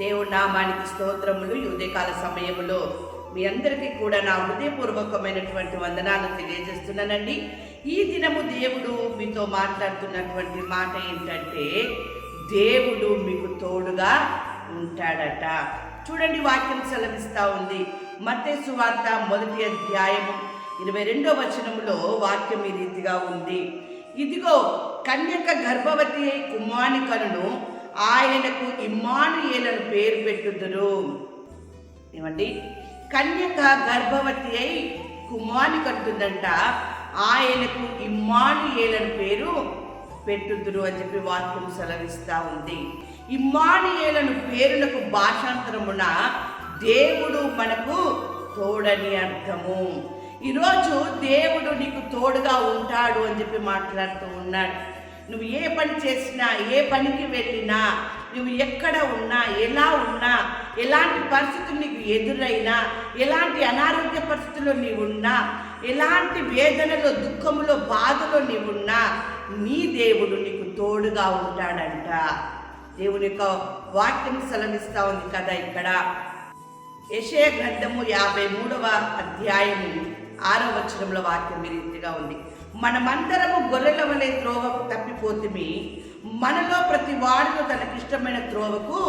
దేవుడి నామానికి స్తోత్రములు. ఈ ఉదయకాల సమయంలో మీ అందరికీ కూడా నా హృదయపూర్వకమైనటువంటి వందనాలు తెలియజేస్తున్నానండి. ఈ దినము దేవుడు మీతో మాట్లాడుతున్నటువంటి మాట ఏంటంటే దేవుడు మీకు తోడుగా ఉంటాడట. చూడండి వాక్యం సెలవిస్తూ ఉంది. మత్తేసు సువార్త మొదటి అధ్యాయము ఇరవై రెండో వచనంలో వాక్యం ఈ రీతిగా ఉంది. ఇదిగో కన్యక గర్భవతి అయి కుమానికలను ఆయనకు ఇమ్మానుయేలను పేరు పెట్టుదురు. ఏమండి? కన్యక గర్భవతి అయి కుమారుని కడుతుందంట. ఆయనకు ఇమ్మానుయేలను పేరు పెట్టుదురు అని చెప్పి వాక్యం సెలవిస్తూ ఉంది. ఇమ్మానుయేలను పేరునకు భాషాంతరమున దేవుడు మనకు తోడని అర్థము. ఈరోజు దేవుడు నీకు తోడుగా ఉంటాడు అని చెప్పి మాట్లాడుతూ ఉన్నాడు. నువ్వు ఏ పని చేసినా ఏ పనికి వెళ్ళినా నువ్వు ఎక్కడ ఉన్నా ఎలా ఉన్నా ఎలాంటి పరిస్థితులు నీకు ఎదురైనా ఎలాంటి అనారోగ్య పరిస్థితుల్లో నీవున్నా ఎలాంటి వేదనలో దుఃఖములో బాధలో నీవున్నా నీ దేవుడు నీకు తోడుగా ఉంటాడంట. దేవుని యొక్క వాక్యం సెలవిస్తా ఉంది కదా ఇక్కడ. యశయ గ్రంథము యాభై మూడవ అధ్యాయము. ఆరో వచనంలో వాక్యం ఈ రీతిగా ఉంది. మనమందరము గొర్రెల వలె త్రోవకు తప్పిపోతుమి మనలో ప్రతి వాడును తనకిష్టమైన త్రోవకు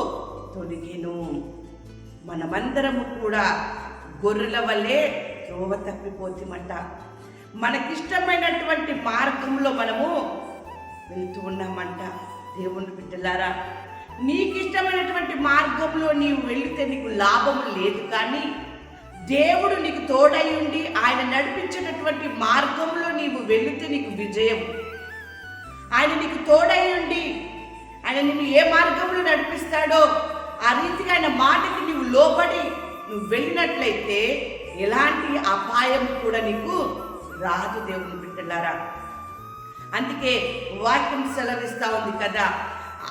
తొడిగిను మనమందరము కూడా గొర్రెల వలె త్రోవ తప్పిపోతుమంట. మనకిష్టమైనటువంటి మార్గంలో మనము వెళ్తూ ఉన్నామంట. దేవుని బిడ్డలారా నీకు ఇష్టమైనటువంటి మార్గంలో నీవు వెళితే నీకు లాభం లేదు కానీ దేవుడు నీకు తోడై ఉండి ఆయన నడిపించేటటువంటి మార్గంలో నీవు వెళితే నీకు విజయం. ఆయన నీకు తోడై ఉండి ఆయన నిన్ను ఏ మార్గంలో నడిపిస్తాడో ఆ రీతిగా ఆయన మాటకి నీవు లోబడి నువ్వు వెళ్ళినట్లయితే ఎలాంటి అపాయం కూడా నీకు రాదు దేవుని బిడ్డలారా. అందుకే వాక్యం సెలవిస్తా ఉంది కదా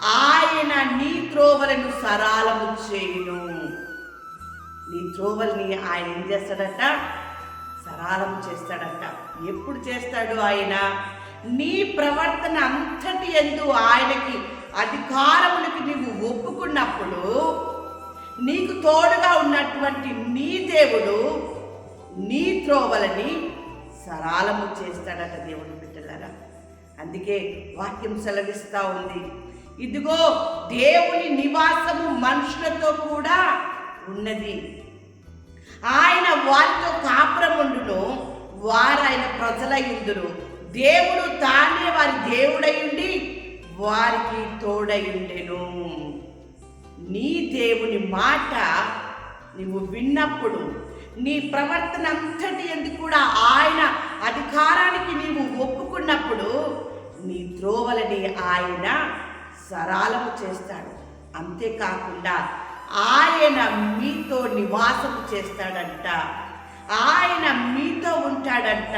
ఆయన నీ త్రోవలను సరాలము చేయను. నీ త్రోవల్ని ఆయన ఏం చేస్తాడట? సరాలం చేస్తాడట. ఎప్పుడు చేస్తాడు ఆయన? నీ ప్రవర్తన అంతటి ఎందు ఆయనకి అధికారములకి నీవు ఒప్పుకున్నప్పుడు నీకు తోడుగా ఉన్నటువంటి నీ దేవుడు నీ త్రోవలని సరాలము చేస్తాడట దేవుడు బిడ్డలారా. అందుకే వాక్యం సెలవిస్తూ ఉంది. ఇదిగో దేవుని నివాసము మనుషులతో కూడా ఉన్నది. ఆయన వారితో కాపురముండును వారు ఆయన ప్రజలయ్యుందురు దేవుడు తానే వారి దేవుడయుండి వారికి తోడయుండెను. నీ దేవుని మాట నువ్వు విన్నప్పుడు నీ ప్రవర్తన అంతటి ఎందుకు కూడా ఆయన అధికారానికి నీవు ఒప్పుకున్నప్పుడు నీ త్రోవలని ఆయన సరాలము చేస్తాడు. అంతేకాకుండా ఆయన మీతో నివాసము చేస్తాడంట. ఆయన మీతో ఉంటాడంట.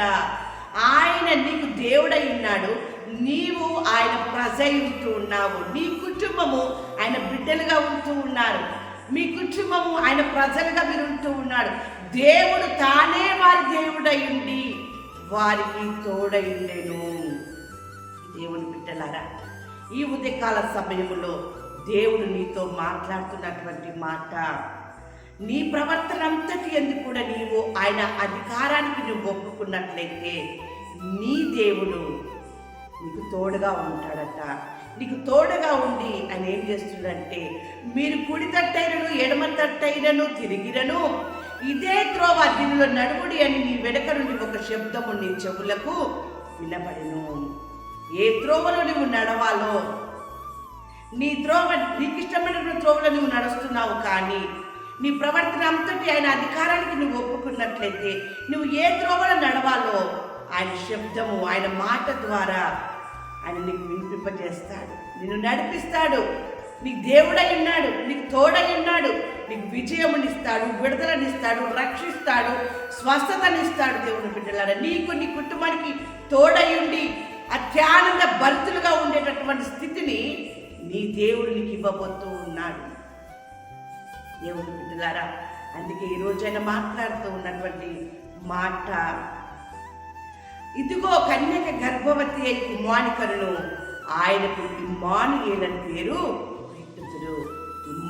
ఆయన నీకు దేవుడై ఉన్నాడు. నీవు ఆయన ప్రజ ఉంటూ ఉన్నావు. నీ కుటుంబము ఆయన బిడ్డలుగా ఉంటూ ఉన్నారు. మీ కుటుంబము ఆయన ప్రజలుగా మీరు ఉంటూ ఉన్నాడు. దేవుడు తానే వారి దేవుడై ఉండి వారికి తోడై ఉండేను. దేవుని బిడ్డలారా ఈ ఉదయకాల సమయంలో దేవుడు నీతో మాట్లాడుతున్నటువంటి మాట. నీ ప్రవర్తన అంతటి ఎందుకు కూడా నీవు ఆయన అధికారానికి నువ్వు ఒప్పుకున్నట్లయితే నీ దేవుడు నీకు తోడుగా ఉంటాడట. నీకు తోడుగా ఉండి ఆయన ఏం చేస్తున్నాడంటే మీరు కుడి తట్టైనను ఎడమ తట్టైనను తిరిగినను ఇదే త్రోవ దీనిలో నడుముడి అని నీ వెనక నుండి ఒక శబ్దము నీ చెవులకు వినబడిను. ఏ త్రోవలో నువ్వు నడవాలో నీ త్రోవ నీకు ఇష్టమైనటువంటి త్రోవలో నువ్వు నడుస్తున్నావు కానీ నీ ప్రవర్తన అంతటి ఆయన అధికారానికి నువ్వు ఒప్పుకున్నట్లయితే నువ్వు ఏ త్రోవలో నడవాలో ఆయన శబ్దము ఆయన మాట ద్వారా ఆయన నీకు వినిపింపజేస్తాడు. నిన్ను నడిపిస్తాడు. నీకు దేవుడై ఉన్నాడు నీకు తోడై ఉన్నాడు. నీకు విజయమునిస్తాడు విడుదలనిస్తాడు రక్షిస్తాడు స్వస్థతనిస్తాడు దేవుని బిడ్డలారా. నీకు నీ కుటుంబానికి తోడై ఉండి అత్యానంద భర్తులుగా ఉండేటటువంటి స్థితిని నీ దేవుడు నీకు ఇవ్వబోతూ ఉన్నాడు. దేవుని బిడ్డలారా అందుకే ఈ రోజైనా మాట్లాడుతూ ఉన్నటువంటి మాట. ఇదిగో కన్యక గర్భవతి అయి కుమానికలను ఆయనకు ఇమ్మానుయేలని పేరు పెట్టుదురు.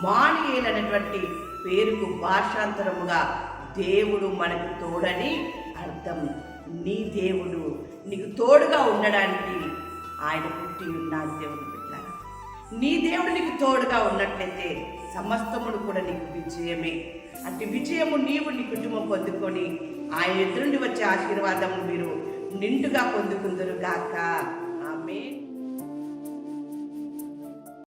మానియేల్ అనేటువంటి పేరుకు భాషాంతరముగా దేవుడు మనకు తోడని అర్థం. నీ దేవుడు నీకు తోడుగా ఉండడానికి ఆయన పుట్టి ఉన్నాడు దేవుడు. నీ దేవుడు నీకు తోడుగా ఉన్నట్లయితే సమస్తమును కూడా నీకు విజయమే. అటు విజయము నీవు నీ కుటుంబం పొందుకొని ఆయన ఎదురుండి వచ్చే ఆశీర్వాదము మీరు నిండుగా పొందుకుందరు గాక ఆమె